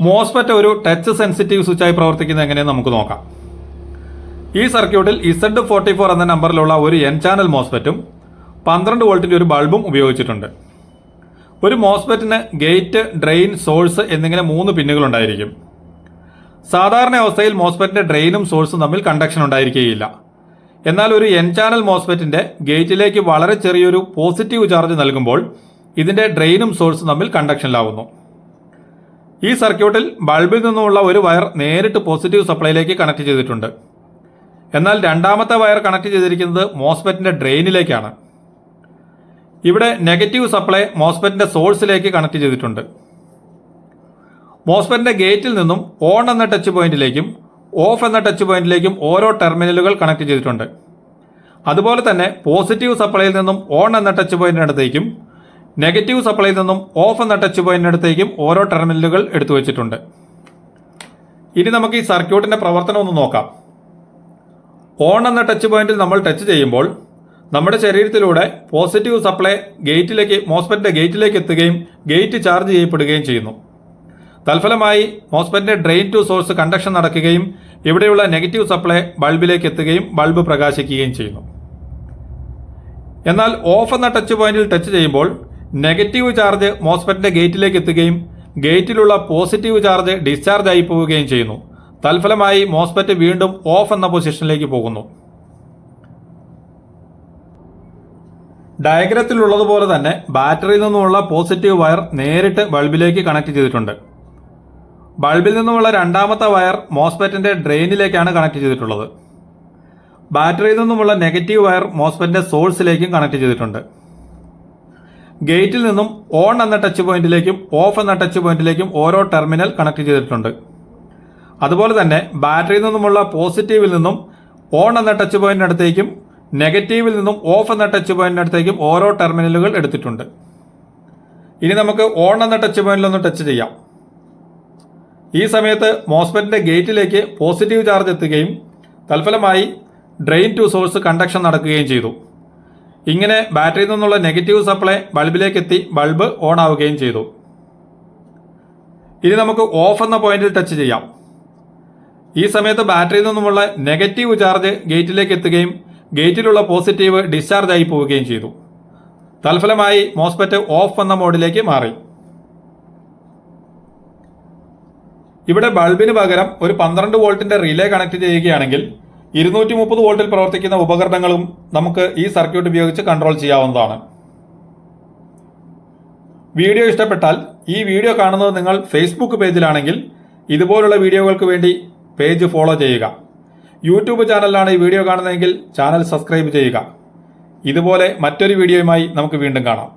MOSFET ഒരു touch sensitive സ്വിച്ചായി പ്രവർത്തിക്കുന്നത് എങ്ങനെയെന്ന് നമുക്ക് നോക്കാം. ഈ സർക്യൂട്ടിൽ ഇസഡ് ഫോർട്ടി ഫോർ എന്ന നമ്പറിലുള്ള ഒരു എൻ ചാനൽ മോസ്ഫെറ്റും പന്ത്രണ്ട് വോൾട്ടിന്റെ ഒരു ബൾബും ഉപയോഗിച്ചിട്ടുണ്ട്. ഒരു മോസ്ഫെറ്റിന് ഗേറ്റ് ഡ്രെയിൻ സോഴ്സ് എന്നിങ്ങനെ മൂന്ന് പിന്നുകളുണ്ടായിരിക്കും സാധാരണ അവസ്ഥയിൽ മോസ്ഫെറ്റിന്റെ ഡ്രെയിനും സോഴ്സും തമ്മിൽ കണ്ടക്ഷൻ ഉണ്ടായിരിക്കുകയില്ല. എന്നാൽ ഒരു എൻ ചാനൽ മോസ്ഫെറ്റിന്റെ ഗേറ്റിലേക്ക് വളരെ ചെറിയൊരു പോസിറ്റീവ് ചാർജ് നൽകുമ്പോൾ ഇതിന്റെ ഡ്രെയിനും സോഴ്സും തമ്മിൽ കണ്ടക്ഷനിലാവുന്നു. ഈ സർക്യൂട്ടിൽ ബൾബിൽ നിന്നുമുള്ള ഒരു വയർ നേരിട്ട് പോസിറ്റീവ് സപ്ലൈയിലേക്ക് കണക്ട് ചെയ്തിട്ടുണ്ട്. എന്നാൽ രണ്ടാമത്തെ വയർ കണക്ട് ചെയ്തിരിക്കുന്നത് മോസ്ഫെറ്റിന്റെ ഡ്രെയിനിലേക്കാണ്. ഇവിടെ നെഗറ്റീവ് സപ്ലൈ മോസ്ഫെറ്റിന്റെ സോഴ്സിലേക്ക് കണക്ട് ചെയ്തിട്ടുണ്ട്. മോസ്ഫെറ്റിന്റെ ഗേറ്റിൽ നിന്നും ഓൺ എന്ന ടച്ച് പോയിന്റിലേക്കും ഓഫ് എന്ന ടച്ച് പോയിന്റിലേക്കും ഓരോ ടെർമിനലുകൾ കണക്ട് ചെയ്തിട്ടുണ്ട്. അതുപോലെ തന്നെ പോസിറ്റീവ് സപ്ലൈയിൽ നിന്നും ഓൺ എന്ന ടച്ച് പോയിന്റിനടുത്തേക്കും നെഗറ്റീവ് സപ്ലൈയിൽ നിന്നും ഓഫ് എന്ന ടച്ച് പോയിന്റിനടുത്തേക്കും ഓരോ ടെർമിനലുകൾ എടുത്തു വെച്ചിട്ടുണ്ട്. ഇനി നമുക്ക് ഈ സർക്യൂട്ടിന്റെ പ്രവർത്തനം ഒന്ന് നോക്കാം. ഓൺ എന്ന ടച്ച് പോയിന്റിൽ നമ്മൾ ടച്ച് ചെയ്യുമ്പോൾ നമ്മുടെ ശരീരത്തിലൂടെ പോസിറ്റീവ് സപ്ലൈ ഗേറ്റിലേക്ക് മോസ്ഫെറ്റിന്റെ ഗേറ്റിലേക്ക് എത്തുകയും ഗേറ്റ് ചാർജ് ചെയ്യപ്പെടുകയും ചെയ്യുന്നു. തൽഫലമായി മോസ്ഫെറ്റിന്റെ ഡ്രെയിൻ ടു സോഴ്സ് കണ്ടക്ഷൻ നടക്കുകയും ഇവിടെയുള്ള നെഗറ്റീവ് സപ്ലൈ ബൾബിലേക്ക് എത്തുകയും ബൾബ് പ്രകാശിക്കുകയും ചെയ്യുന്നു. എന്നാൽ ഓഫ് എന്ന ടച്ച് പോയിന്റിൽ ടച്ച് ചെയ്യുമ്പോൾ നെഗറ്റീവ് ചാർജ് മോസ്ഫെറ്റിന്റെ ഗേറ്റിലേക്ക് എത്തുകയും ഗേറ്റിലുള്ള പോസിറ്റീവ് ചാർജ് ഡിസ്ചാർജ് ആയി പോവുകയും ചെയ്യുന്നു. തൽഫലമായി മോസ്ഫെറ്റ് വീണ്ടും ഓഫ് എന്ന പൊസിഷനിലേക്ക് പോകുന്നു. ഡയഗ്രത്തിലുള്ളതുപോലെ തന്നെ ബാറ്ററിയിൽ നിന്നുമുള്ള പോസിറ്റീവ് വയർ നേരിട്ട് ബൾബിലേക്ക് കണക്ട് ചെയ്തിട്ടുണ്ട്. ബൾബിൽ നിന്നുമുള്ള രണ്ടാമത്തെ വയർ മോസ്ഫെറ്റിന്റെ ഡ്രെയിനിലേക്കാണ് കണക്ട് ചെയ്തിട്ടുള്ളത്. ബാറ്ററിയിൽ നിന്നുമുള്ള നെഗറ്റീവ് വയർ മോസ്ഫെറ്റിന്റെ സോഴ്സിലേക്കും കണക്ട് ചെയ്തിട്ടുണ്ട്. ഗേറ്റിൽ നിന്നും ഓൺ എന്ന ടച്ച് പോയിന്റിലേക്കും ഓഫ് എന്ന ടച്ച് പോയിന്റിലേക്കും ഓരോ ടെർമിനൽ കണക്ട് ചെയ്തിട്ടുണ്ട്. അതുപോലെ തന്നെ ബാറ്ററിയിൽ നിന്നുമുള്ള പോസിറ്റീവിൽ നിന്നും ഓൺ എന്ന ടച്ച് പോയിന്റിനടുത്തേക്കും നെഗറ്റീവിൽ നിന്നും ഓഫ് എന്ന ടച്ച് പോയിന്റിനടുത്തേക്കും ഓരോ ടെർമിനലുകൾ എടുത്തിട്ടുണ്ട്. ഇനി നമുക്ക് ഓൺ എന്ന ടച്ച് പോയിന്റിൽ ഒന്ന് ടച്ച് ചെയ്യാം. ഈ സമയത്ത് മോസ്ഫെറ്റിന്റെ ഗേറ്റിലേക്ക് പോസിറ്റീവ് ചാർജ് എത്തുകയും തൽഫലമായി ഡ്രെയിൻ ടു സോഴ്സ് കണ്ടക്ഷൻ നടക്കുകയും ചെയ്തു. ഇങ്ങനെ ബാറ്ററിയിൽ നിന്നുള്ള നെഗറ്റീവ് സപ്ലൈ ബൾബിലേക്ക് എത്തി ബൾബ് ഓൺ ആവുകയും ചെയ്തു. ഇനി നമുക്ക് ഓഫ് എന്ന പോയിന്റിൽ ടച്ച് ചെയ്യാം. ഈ സമയത്ത് ബാറ്ററിയിൽ നിന്നുമുള്ള നെഗറ്റീവ് ചാർജ് ഗേറ്റിലേക്ക് എത്തുകയും ഗേറ്റിലുള്ള പോസിറ്റീവ് ഡിസ്ചാർജ് ആയി പോവുകയും ചെയ്തു. തൽഫലമായി മോസ്പെറ്റ് ഓഫ് എന്ന മോഡിലേക്ക് മാറി. ഇവിടെ ബൾബിന് പകരം ഒരു പന്ത്രണ്ട് വോൾട്ടിന്റെ റിലേ കണക്ട് ചെയ്യുകയാണെങ്കിൽ ഇരുന്നൂറ്റി മുപ്പത് വോൾട്ടിൽ പ്രവർത്തിക്കുന്ന ഉപകരണങ്ങളും നമുക്ക് ഈ സർക്യൂട്ട് ഉപയോഗിച്ച് കൺട്രോൾ ചെയ്യാവുന്നതാണ്. വീഡിയോ ഇഷ്ടപ്പെട്ടാൽ ഈ വീഡിയോ കാണുന്നത് നിങ്ങൾ ഫേസ്ബുക്ക് പേജിലാണെങ്കിൽ ഇതുപോലുള്ള വീഡിയോകൾക്ക് വേണ്ടി പേജ് ഫോളോ ചെയ്യുക. യൂട്യൂബ് ചാനലിലാണ് ഈ വീഡിയോ കാണുന്നതെങ്കിൽ ചാനൽ സബ്സ്ക്രൈബ് ചെയ്യുക. ഇതുപോലെ മറ്റൊരു വീഡിയോയുമായി നമുക്ക് വീണ്ടും കാണാം.